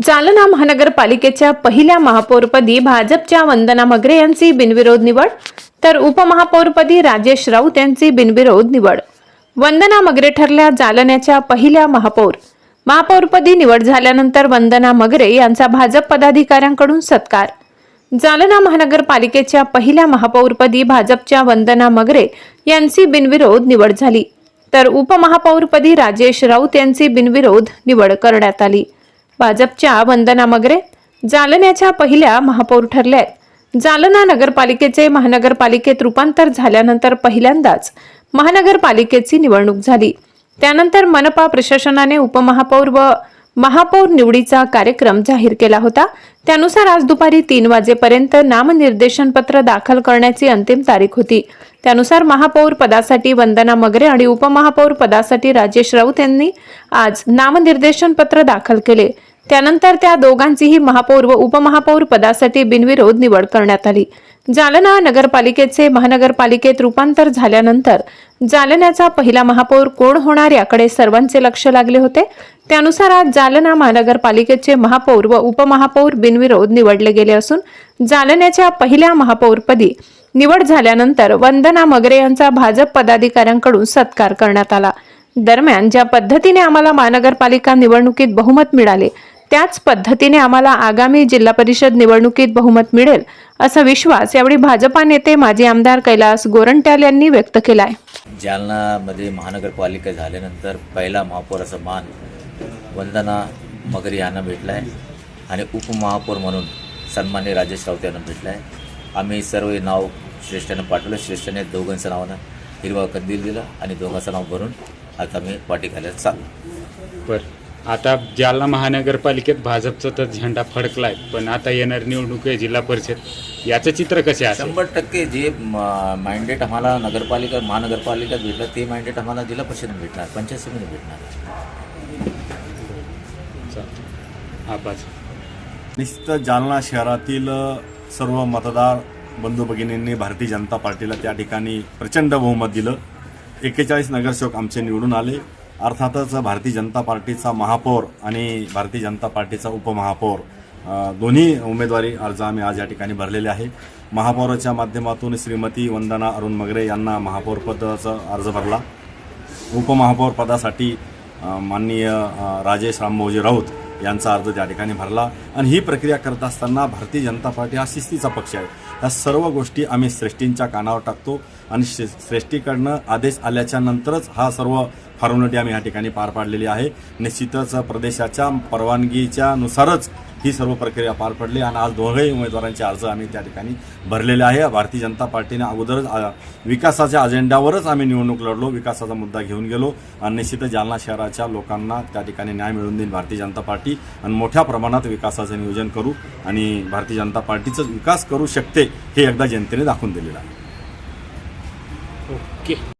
जालना महानगरपालिकेच्या पहिल्या महापौरपदी भाजपच्या वंदना मगरे यांची बिनविरोध निवड तर उपमहापौरपदी राजेश राऊत यांची बिनविरोध निवड. वंदना मगरे ठरल्या जालन्याच्या पहिल्या महापौर. महापौरपदी निवड झाल्यानंतर वंदना मगरे यांचा भाजप पदाधिकाऱ्यांकडून सत्कार. जालना महानगरपालिकेच्या पहिल्या महापौरपदी भाजपच्या वंदना मगरे यांची बिनविरोध निवड झाली तर उपमहापौरपदी राजेश राऊत यांची बिनविरोध निवड करण्यात आली. भाजपच्या वंदना मगरे जालन्याच्या पहिल्या महापौर ठरल्या आहेत जालना नगरपालिकेचे महानगरपालिकेत रूपांतर झाल्यानंतर पहिल्यांदाच महानगरपालिकेची निवडणूक झाली. त्यानंतर मनपा प्रशासनाने उपमहापौर व महापौर निवडीचा कार्यक्रम जाहीर केला होता. त्यानुसार आज दुपारी तीन वाजेपर्यंत नामनिर्देशन पत्र दाखल करण्याची अंतिम तारीख होती. त्यानुसार महापौर पदासाठी वंदना मगरे आणि उपमहापौर पदासाठी राजेश राऊत यांनी आज नामनिर्देशन पत्र दाखल केले. त्यानंतर त्या दोघांचीही महापौर व उपमहापौर पदासाठी बिनविरोध निवड करण्यात आली. जालना नगरपालिकेचे महानगरपालिकेत रूपांतर झाल्यानंतर जालन्याचा पहिला महापौर कोण होणार याकडे सर्वांचे लक्ष लागले होते. त्यानुसार आज जालना महानगरपालिकेचे महापौर व उपमहापौर बिनविरोध निवडले गेले असून जालन्याच्या पहिल्या महापौरपदी निवड झाल्यानंतर वंदना मगरे यांचा भाजप पदाधिकाऱ्यांकडून सत्कार करण्यात आला. दरम्यान ज्या पद्धतीने आम्हाला महानगरपालिका निवडणुकीत बहुमत मिळाले त्याच पद्धतीने आम्हाला आगामी जिल्हा परिषद निवडणुकीत बहुमत मिळेल असा विश्वास यावेळी भाजपा नेते माजी आमदार कैलास गोरंट्याल यांनी व्यक्त केलाय. जालनामध्ये महानगरपालिका झाल्यानंतर पहिला महापौराचा मान वंदना मगरी यांना भेटला आहे आणि उपमहापौर म्हणून सन्मान्य राजेश राऊत यांना भेटला आहे आम्ही सर्व हे नाव श्रेष्ठांना पाठवलं. श्रेष्ठाने दोघांचं नावानं हिरवा कंदील दिलं आणि दोघांचं नाव भरून आता आम्ही पाठी घालायला चालू बरं. आता जालना महानगरपालिकेत भाजपचा तर झेंडा फडकलाय पण आता येणार निवडणूक आहे जिल्हा परिषद. याचं चित्र कसे असेल? शंभर टक्के जे मॅन्डेट आम्हाला नगरपालिका महानगरपालिकेत भेटलं ते मॅन्डेट आम्हाला जिल्हा परिषदेत भेटणार पंचायत समितीत भेटणार. हा निश्चित जालना शहरातील सर्व मतदार बंधू भगिनींनी भारतीय जनता पार्टीला त्या ठिकाणी प्रचंड बहुमत दिलं. एक्केचाळीस नगरसेवक आमचे निवडून आले. अर्थातच भारतीय जनता पार्टीचा महापौर आणि भारतीय जनता पार्टीचा उपमहापौर दोन्ही उमेदवारी अर्ज आम्ही आज या ठिकाणी भरलेले आहे. महापौराच्या माध्यमातून श्रीमती वंदना अरुण मगरे यांना महापौरपदाचा अर्ज भरला. उपमहापौर पदासाठी माननीय राजेश रामभाऊजी राऊत यांचा अर्ज त्या ठिकाणी भरला. आणि ही प्रक्रिया करत असताना भारतीय जनता पार्टी हा शिस्तीचा पक्ष आहे. ह्या सर्व गोष्टी आम्ही श्रेष्ठींच्या कानावर टाकतो आणि श्रे श्रेष्ठीकडनं आदेश आल्याच्या नंतरच हा सर्व फॉर्मॅलिटी आम्ही या ठिकाणी पार पाडलेली आहे. निश्चितच प्रदेशाच्या परवानगीच्या नुसारच ही सर्व प्रक्रिया पार पडली आणि आज दोघंही उमेदवारांचे अर्ज आम्ही त्या ठिकाणी भरलेले आहे. भारतीय जनता पार्टीने अगोदरच विकासाच्या अजेंड्यावरच आम्ही निवडणूक लढलो विकासाचा मुद्दा घेऊन गेलो आणि निश्चितच जालना शहराच्या लोकांना त्या ठिकाणी न्याय मिळवून देईल भारतीय जनता पार्टी आणि मोठ्या प्रमाणात विकासाचं नियोजन करू आणि भारतीय जनता पार्टीचाच विकास करू शकते हे एकदा जनतेने दाखवून दिलेलं आहे. ओके.